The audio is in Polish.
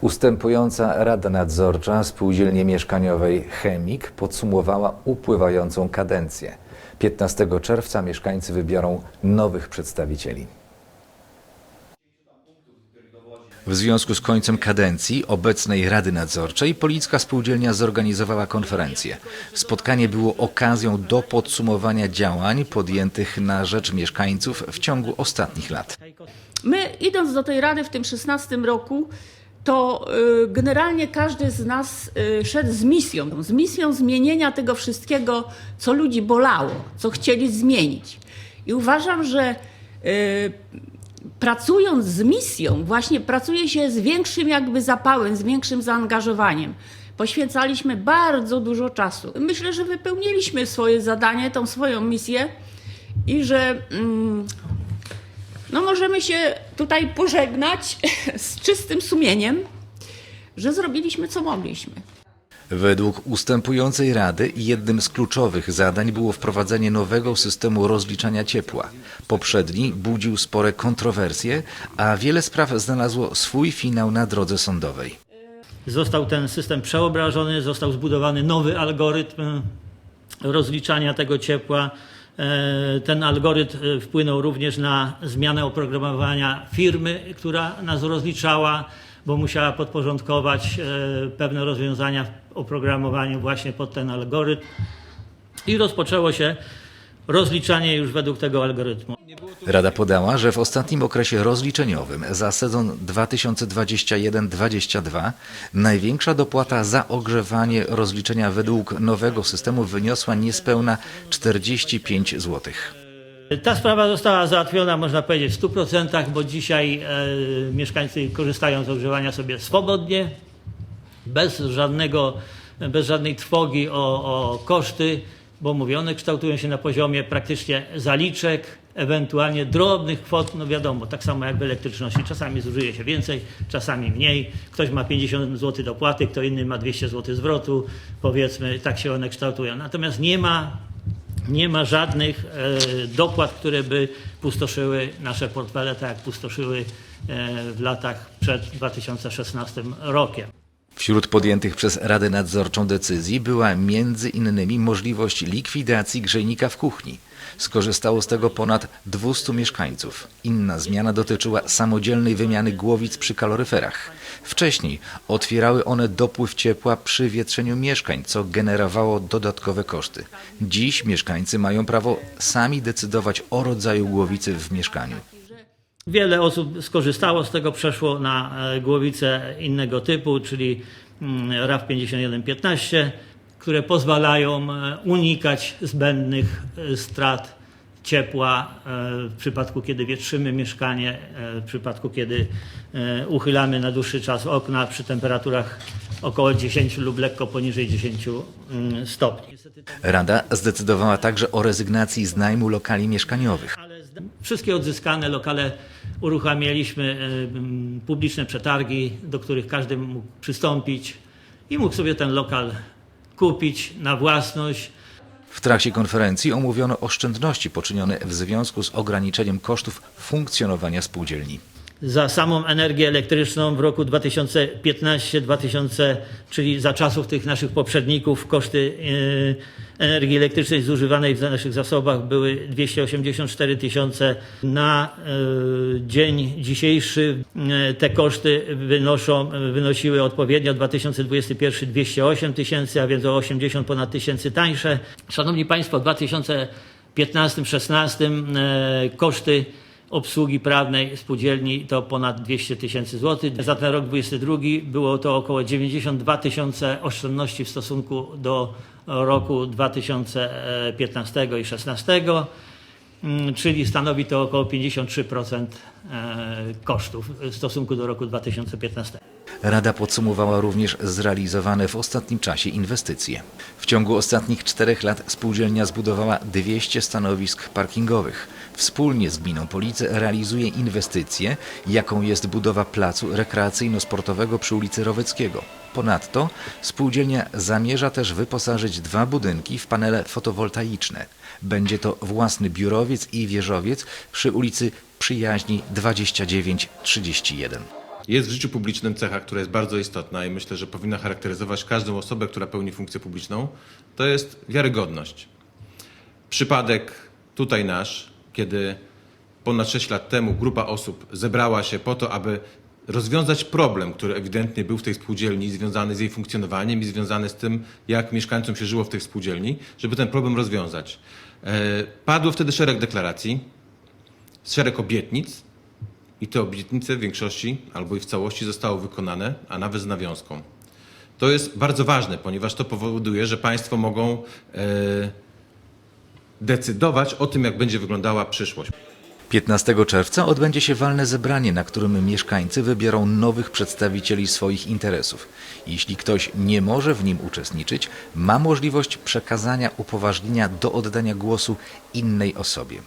Ustępująca Rada Nadzorcza Spółdzielni Mieszkaniowej Chemik podsumowała upływającą kadencję. 15 czerwca mieszkańcy wybiorą nowych przedstawicieli. W związku z końcem kadencji obecnej Rady Nadzorczej Policka Spółdzielnia zorganizowała konferencję. Spotkanie było okazją do podsumowania działań podjętych na rzecz mieszkańców w ciągu ostatnich lat. My idąc do tej rady w tym 16 roku, to y, generalnie każdy z nas y, szedł z misją, z misją zmienienia tego wszystkiego, co ludzi bolało, co chcieli zmienić. I uważam, że y, pracując z misją, właśnie pracuje się z większym jakby zapałem, z większym zaangażowaniem. Poświęcaliśmy bardzo dużo czasu. Myślę, że wypełniliśmy swoje zadanie, tą swoją misję i że mm, no możemy się tutaj pożegnać z czystym sumieniem, że zrobiliśmy co mogliśmy. Według ustępującej Rady jednym z kluczowych zadań było wprowadzenie nowego systemu rozliczania ciepła. Poprzedni budził spore kontrowersje, a wiele spraw znalazło swój finał na drodze sądowej. Został ten system przeobrażony, został zbudowany nowy algorytm rozliczania tego ciepła. E, Ten algorytm e, wpłynął również na zmianę oprogramowania firmy, która nas rozliczała, bo musiała podporządkować e, pewne rozwiązania w oprogramowaniu właśnie pod ten algorytm. I rozpoczęło się rozliczanie już według tego algorytmu. Rada podała, że w ostatnim okresie rozliczeniowym za sezon 2021-2022 największa dopłata za ogrzewanie rozliczenia według nowego systemu wyniosła niespełna 45 zł. Ta sprawa została załatwiona, można powiedzieć, w 100%, bo dzisiaj e, mieszkańcy korzystają z ogrzewania sobie swobodnie, bez, żadnego, bez żadnej trwogi o, o koszty, bo mówię, one kształtują się na poziomie praktycznie zaliczek, ewentualnie drobnych kwot, no wiadomo, tak samo jak w elektryczności. Czasami zużyje się więcej, czasami mniej. Ktoś ma 50 zł dopłaty, kto inny ma 200 zł zwrotu, powiedzmy, tak się one kształtują. Natomiast nie ma nie ma żadnych e, dopłat, które by pustoszyły nasze portfele, tak jak pustoszyły e, w latach przed 2016 rokiem. Wśród podjętych przez Radę Nadzorczą decyzji była między innymi możliwość likwidacji grzejnika w kuchni. Skorzystało z tego ponad 200 mieszkańców. Inna zmiana dotyczyła samodzielnej wymiany głowic przy kaloryferach. Wcześniej otwierały one dopływ ciepła przy wietrzeniu mieszkań, co generowało dodatkowe koszty. Dziś mieszkańcy mają prawo sami decydować o rodzaju głowicy w mieszkaniu. Wiele osób skorzystało z tego, przeszło na e, głowice innego typu, czyli mm, RAW 5115, które pozwalają e, unikać zbędnych e, strat ciepła w przypadku, kiedy wietrzymy mieszkanie, w przypadku, kiedy uchylamy na dłuższy czas okna przy temperaturach około 10 lub lekko poniżej 10 mm, stopni. Rada zdecydowała także o rezygnacji z najmu lokali mieszkaniowych. Wszystkie odzyskane lokale uruchamialiśmy e, publiczne przetargi, do których każdy mógł przystąpić i mógł sobie ten lokal kupić na własność. W trakcie konferencji omówiono oszczędności poczynione w związku z ograniczeniem kosztów funkcjonowania spółdzielni. Za samą energię elektryczną w roku 2015-2000, czyli za czasów tych naszych poprzedników, koszty e, energii elektrycznej zużywanej w naszych zasobach były 284 tysiące. Na e, dzień dzisiejszy e, te koszty wynoszą, wynosiły odpowiednio 2021 208 tysięcy, a więc o 80 ponad tysięcy tańsze. Szanowni Państwo, w 2015-16 e, koszty obsługi prawnej spółdzielni to ponad 200 tysięcy złotych. Za ten rok 22 było to około 92 tysiące oszczędności w stosunku do roku 2015 i 2016, mm, czyli stanowi to około 53% e, kosztów w stosunku do roku 2015. Rada podsumowała również zrealizowane w ostatnim czasie inwestycje. W ciągu ostatnich czterech lat spółdzielnia zbudowała 200 stanowisk parkingowych. Wspólnie z gminą Police realizuje inwestycje, jaką jest budowa placu rekreacyjno-sportowego przy ulicy Roweckiego. Ponadto spółdzielnia zamierza też wyposażyć dwa budynki w panele fotowoltaiczne. Będzie to własny biurowiec i wieżowiec przy ulicy Przyjaźni 2931. Jest w życiu publicznym cecha, która jest bardzo istotna i myślę, że powinna charakteryzować każdą osobę, która pełni funkcję publiczną. To jest wiarygodność. Przypadek tutaj nasz, kiedy ponad 6 lat temu grupa osób zebrała się po to, aby rozwiązać problem, który ewidentnie był w tej spółdzielni, związany z jej funkcjonowaniem i związany z tym, jak mieszkańcom się żyło w tej spółdzielni, żeby ten problem rozwiązać. E, Padło wtedy szereg deklaracji, szereg obietnic i te obietnice w większości albo i w całości zostały wykonane, a nawet z nawiązką. To jest bardzo ważne, ponieważ to powoduje, że państwo mogą e, decydować o tym, jak będzie wyglądała przyszłość. 15 czerwca odbędzie się walne zebranie, na którym mieszkańcy wybiorą nowych przedstawicieli swoich interesów. Jeśli ktoś nie może w nim uczestniczyć, ma możliwość przekazania upoważnienia do oddania głosu innej osobie.